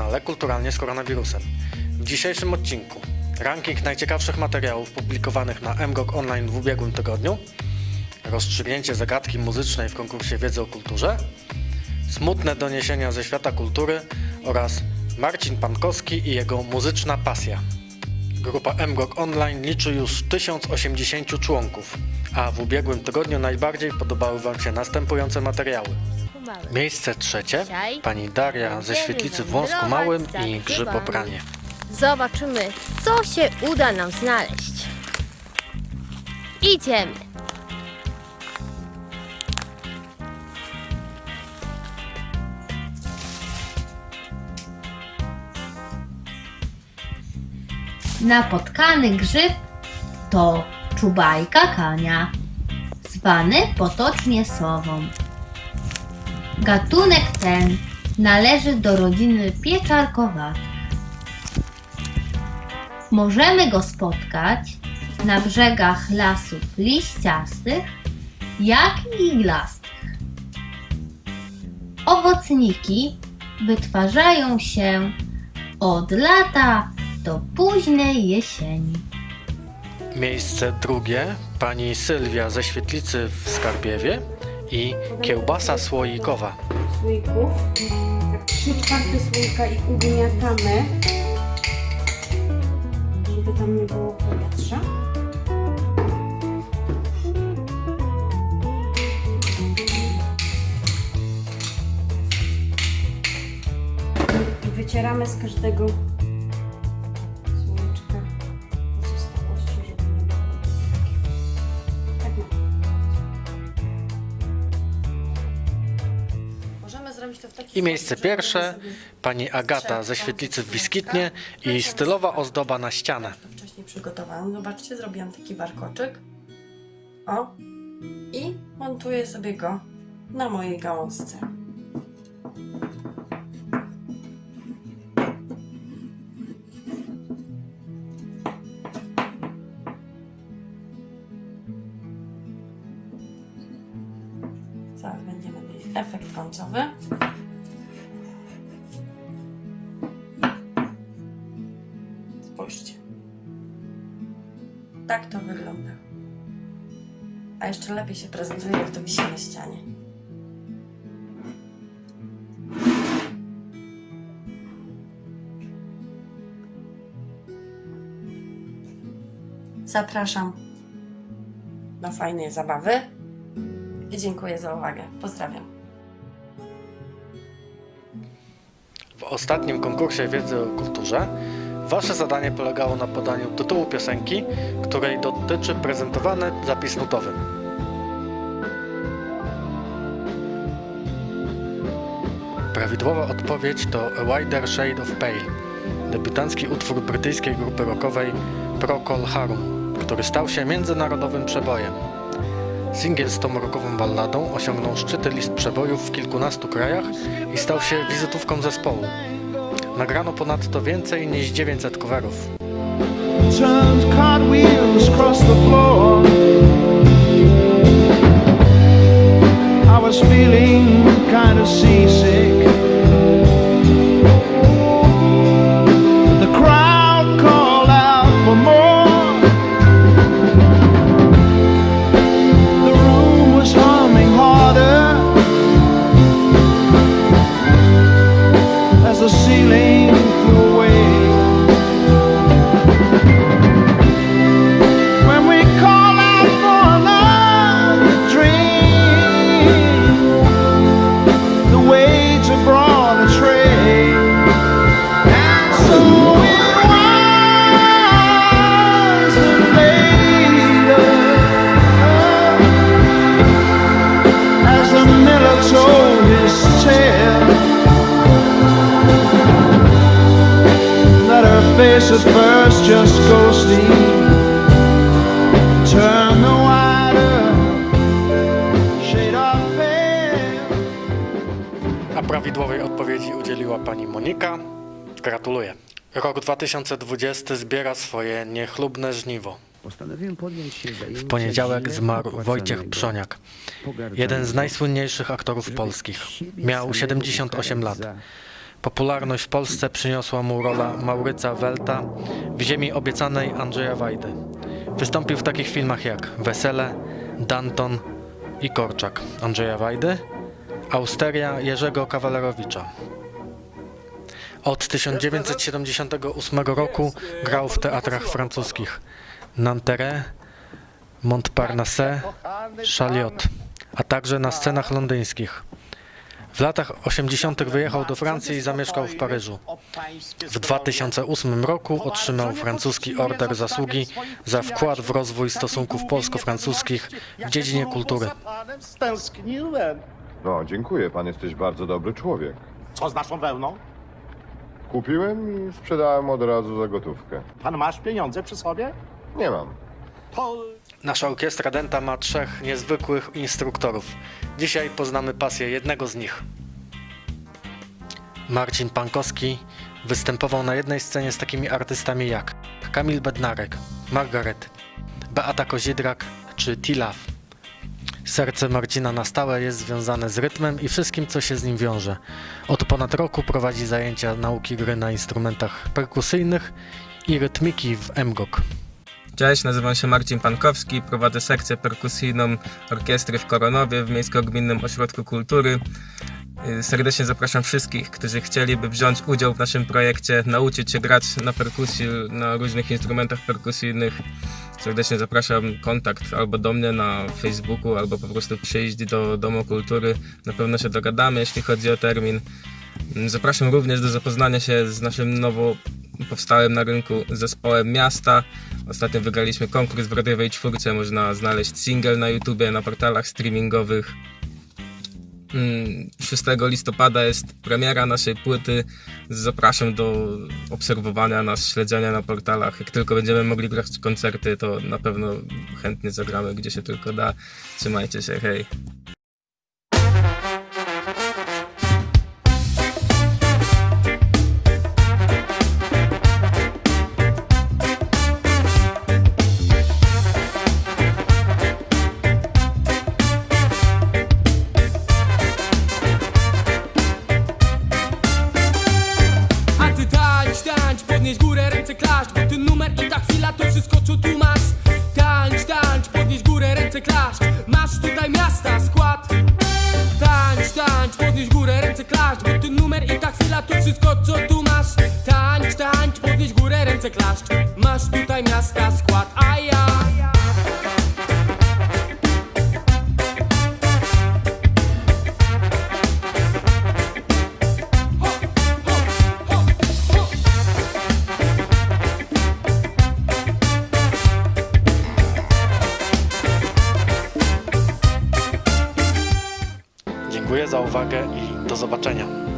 Kanale Kulturalnie z koronawirusem. W dzisiejszym odcinku ranking najciekawszych materiałów publikowanych na MGOG Online w ubiegłym tygodniu, rozstrzygnięcie zagadki muzycznej w konkursie wiedzy o kulturze, smutne doniesienia ze świata kultury oraz Marcin Pankowski i jego muzyczna pasja. Grupa MGOG Online liczy już 1080 członków, a w ubiegłym tygodniu najbardziej podobały Wam się następujące materiały. Miejsce trzecie, pani Daria ze świetlicy w wąsku małym i grzybobranie. Zobaczymy, co się uda nam znaleźć. Idziemy. Napotkany grzyb to czubajka kania, zwany potocznie sową. Gatunek ten należy do rodziny pieczarkowatych. Możemy go spotkać na brzegach lasów liściastych, jak i iglastych. Owocniki wytwarzają się od lata do późnej jesieni. Miejsce drugie, pani Sylwia ze świetlicy w Skarbiewie i kiełbasa słoikowa. słoików. Tak trzy czwarte słoika i ugniatamy, żeby tam nie było powietrza. Wycieramy z każdego I miejsce pierwsze, pani Agata ze świetlicy w Wiskitnie i stylowa ozdoba na ścianę. wcześniej przygotowałam. Zobaczcie, zrobiłam taki warkoczyk. O. I montuję sobie go na mojej gałązce. Zaraz będziemy mieli efekt końcowy. Tak to wygląda. A jeszcze lepiej się prezentuje, jak to wisi na ścianie. Zapraszam do fajnej zabawy i dziękuję za uwagę. Pozdrawiam. W ostatnim konkursie wiedzy o kulturze wasze zadanie polegało na podaniu tytułu piosenki, której dotyczy prezentowany zapis nutowy. Prawidłowa odpowiedź to A Wider Shade of Pale, debiutancki utwór brytyjskiej grupy rockowej Procol Harum, który stał się międzynarodowym przebojem. Singiel z tą rockową balladą osiągnął szczyty list przebojów w kilkunastu krajach i stał się wizytówką zespołu. Nagrano ponadto więcej niż 900 coverów. I was feeling kind of seasick. At first just ghostly turn the wider shade of pale. A prawidłowej odpowiedzi udzieliła pani Monika. Gratuluję. Rok 2020 zbiera swoje niechlubne żniwo. W poniedziałek zmarł Wojciech Przoniak, jeden z najsłynniejszych aktorów polskich. Miał samego 78 lat. Popularność w Polsce przyniosła mu rola Mauryca Welta w Ziemi Obiecanej Andrzeja Wajdy. Wystąpił w takich filmach jak Wesele, Danton i Korczak Andrzeja Wajdy, Austeria Jerzego Kawalerowicza. Od 1978 roku grał w teatrach francuskich Nanterre, Montparnasse, Chaliot, a także na scenach londyńskich. W latach 80. wyjechał do Francji i zamieszkał w Paryżu. W 2008 roku otrzymał francuski Order Zasługi za wkład w rozwój stosunków polsko-francuskich w dziedzinie kultury. Stęskniłem. No, dziękuję, pan jesteś bardzo dobry człowiek. Co z naszą wełną? Kupiłem i sprzedałem od razu za gotówkę. Pan masz pieniądze przy sobie? Nie mam. To Nasza orkiestra Denta ma trzech niezwykłych instruktorów. Dzisiaj poznamy pasję jednego z nich. Marcin Pankowski występował na jednej scenie z takimi artystami jak Kamil Bednarek, Margaret, Beata Kozidrak czy Tilaf. Serce Marcina na stałe jest związane z rytmem i wszystkim, co się z nim wiąże. Od ponad roku prowadzi zajęcia nauki gry na instrumentach perkusyjnych i rytmiki w MGOK. Cześć, nazywam się Marcin Pankowski, prowadzę sekcję perkusyjną orkiestry w Koronowie w Miejsko-Gminnym Ośrodku Kultury. Y, Serdecznie zapraszam wszystkich, którzy chcieliby wziąć udział w naszym projekcie, nauczyć się grać na perkusji, na różnych instrumentach perkusyjnych. Serdecznie zapraszam kontakt albo do mnie na Facebooku, albo po prostu przyjść do Domu Kultury. Na pewno się dogadamy, jeśli chodzi o termin. Zapraszam również do zapoznania się z naszym nowo powstałym na rynku zespołem Miasta. Ostatnio wygraliśmy konkurs w radiowej czwórce. Można znaleźć single na YouTubie, na portalach streamingowych. Mm, 6 listopada jest premiera naszej płyty. Zapraszam do obserwowania nas, śledzenia na portalach. Jak tylko będziemy mogli grać koncerty, to na pewno chętnie zagramy, gdzie się tylko da. Trzymajcie się, hej. Wszystko co tu masz. Tańcz, tańcz, podnieś górę, ręce klaszcz. Masz tutaj miasta, skład, a ja. Dziękuję za uwagę i do zobaczenia.